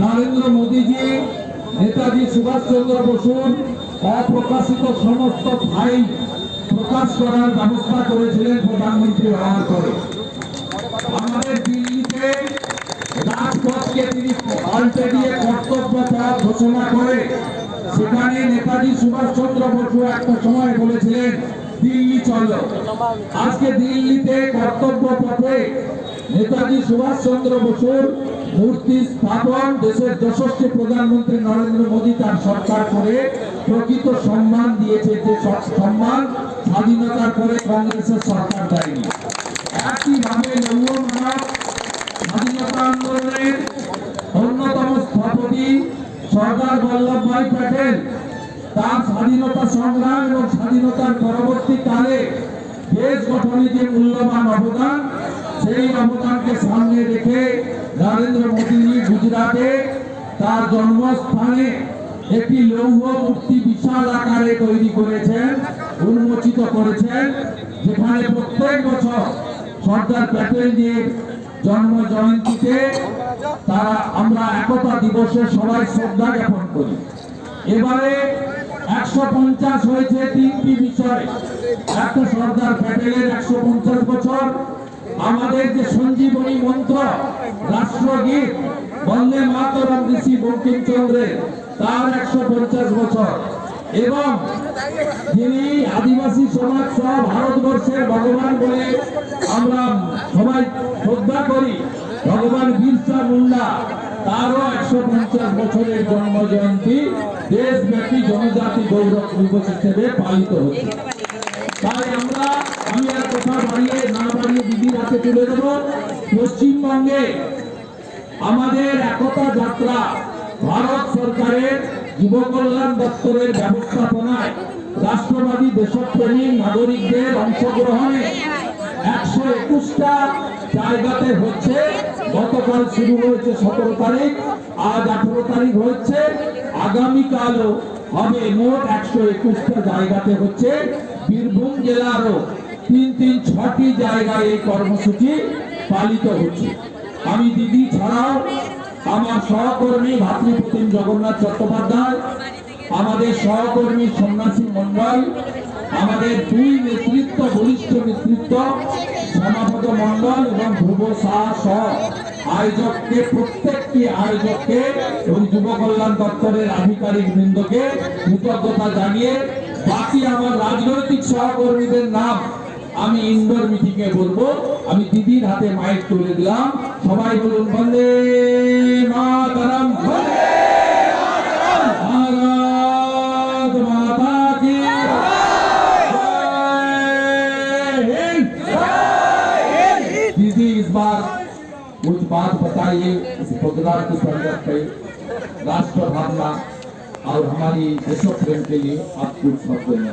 নরেন্দ্র মোদীজি, নেতাজি সুভাষচন্দ্র বসুর অপ্রকাশিত সমস্ত ফাইল প্রকাশ করার ব্যবস্থা করেছিলেন প্রধানমন্ত্রী হওয়ার পরে। আমাদের দিল্লিতে রাজপথকে তিনি পাল্টে দিয়ে কর্তব্য পথ ঘোষণা করে, সেখানে নেতাজি সুভাষচন্দ্র বসু একটা সময় বলেছিলেন, দিল্লি চলো। আজকে দিল্লিতে কর্তব্য পথে নেতাজি সুভাষচন্দ্র বসুর মূর্তি স্থাপন দেশের যশস্বী প্রধানমন্ত্রী নরেন্দ্র মোদী তার সরকার করে প্রকৃত সম্মান দিয়েছে যে সম্মান স্বাধীনতার পরে কংগ্রেসের সরকার দেয়নি। একইভাবে স্বাধীনতা আন্দোলনের অন্যতম স্থপতি সর্দার বল্লভভাই প্যাটেল। তার স্বাধীনতা সংগ্রাম এবং স্বাধীনতার পরবর্তীকালে দেশ গঠনে যে মূল্যবান অবদান সেই অবদানকে সামনে রেখে নরেন্দ্র মোদী গুজরাটে তার জন্মস্থানে একটি লৌহ মূর্তি বিশাল আকারে তৈরি করেছেন, উন্মোচিত করেছেন, যেখানে প্রত্যেক বছর সর্দার প্যাটেলজির জন্ম জয়ন্তীতে তারা আমরা একতা দিবসে সবাই শ্রদ্ধা জ্ঞাপন করি। এবারে একশো পঞ্চাশ হয়েছে তিনটি বিষয়। একটা সর্দার প্যাটেলের একশো পঞ্চাশ বছর আমাদের যে সঞ্জীবনী মন্ত্র, রাষ্ট্রগীত, বন্দে মাতরম ঋষি বঙ্কিমচন্দ্রের, তার একশো পঞ্চাশ বছর। এবং যিনি আদিবাসী সমাজ সহ ভারতবর্ষের ভগবান বলে আমরা সবাই শ্রদ্ধা করি, ভগবান বিরসা মুন্ডা, তারও একশো পঞ্চাশ বছরের জন্ম জয়ন্তী দেশব্যাপী জনজাতি গৌরব দিবস হিসেবে পালিত হচ্ছে। তাই আমরা বাড়িয়ে দিদির তুলে দেব। পশ্চিমবঙ্গে আমাদের একতা যাত্রা ভারত সরকারের যুব কল্যাণ দপ্তরের ব্যবস্থাপনায় রাষ্ট্রবাদী দেশপ্রেমী নাগরিকদের অংশগ্রহণে একশো একুশটা জায়গাতে হচ্ছে। গতকাল শুরু হয়েছে সতেরো তারিখ, আজ আঠারো তারিখ হচ্ছে। আগামীকালও হবে মোট একশো একুশটা জায়গাতে হচ্ছে। বীরভূম জেলারও তিন তিন ছটি জায়গায় এই কর্মসূচি পালিত হচ্ছে। আমি দিদি ছাড়াও আমার সহকর্মী ভাতৃপ্রতিম জগন্নাথ চট্টোপাধ্যায়, আমাদের সহকর্মী সন্ন্যাসী মন্ডল আমাদের দুই নেতৃত্ব বরিষ্ঠ নেতৃত্ব শ্যামাপদ মন্ডল এবং ধ্রুব শাহ সহ আয়োজককে, প্রত্যেকটি আয়োজককে এবং যুব কল্যাণ দপ্তরের আধিকারিক বৃন্দকে কৃতজ্ঞতা জানিয়ে বাকি আমার রাজনৈতিক সহকর্মীদের নাম আমি ইনডোর মিটিং এ বলবো আমি দিদির হাতে মাইক তুলে দিলাম সবাই বলুন বন্দে মাতরম বন্দে ভারত মাতা কি জয় हिंद। दीदी इस बार कुछ बात बताइए इस प्रोग्राम की संदर्भ पे राष्ट्र भावना और हमारी देश प्रेम के लिए आप कुछ शब्द में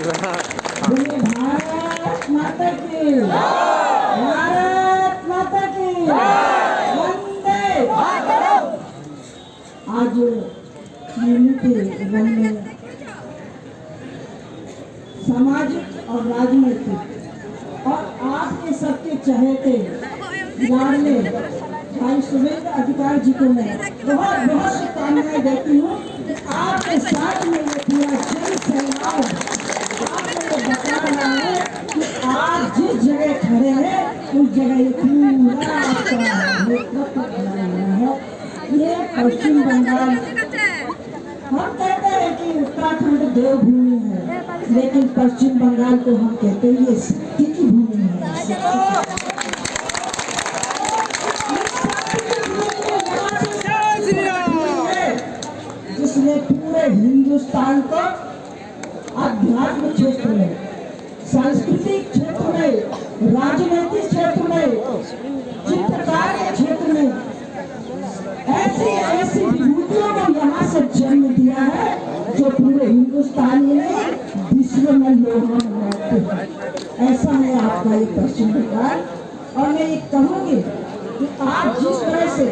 भारत माता की। भारत माता की। वंदे आज यूनिटी रन में सामाजिक और राजनीतिक। और आपके सबके चहेते लाडले भाई सुरेंद्र अधिकार जी को मैं बहुत बहुत शुभकामनाएँ देती हूँ आपके साथ में ये पूरा जन सैलाब आपको ये बता रहा है कि आप जिस जगह खड़े हैं उस जगह ये पूरा आपका नेतृत्व खड़ा हुआ है ये पश्चिम बंगाल। हम कहते हैं कि उत्तराखंड देवभूमि है, लेकिन पश्चिम बंगाल को हम कहते हैं ये शक्ति की भूमि है। जिसने पूरे हिंदुस्तान को आध्यात्मिक क्षेत्र में सांस्कृतिक क्षेत्र में राजनीतिक क्षेत्र में चित्रकार के क्षेत्र में ऐसी ऐसी विभूतियों को यहाँ से जन्म दिया है, जो पूरे हिंदुस्तान में विश्व में लोगों मनाते हैं। ऐसा है आपका ये पश्चिम बंगाल और मैं ये कहूँगी कि आप जिस तरह से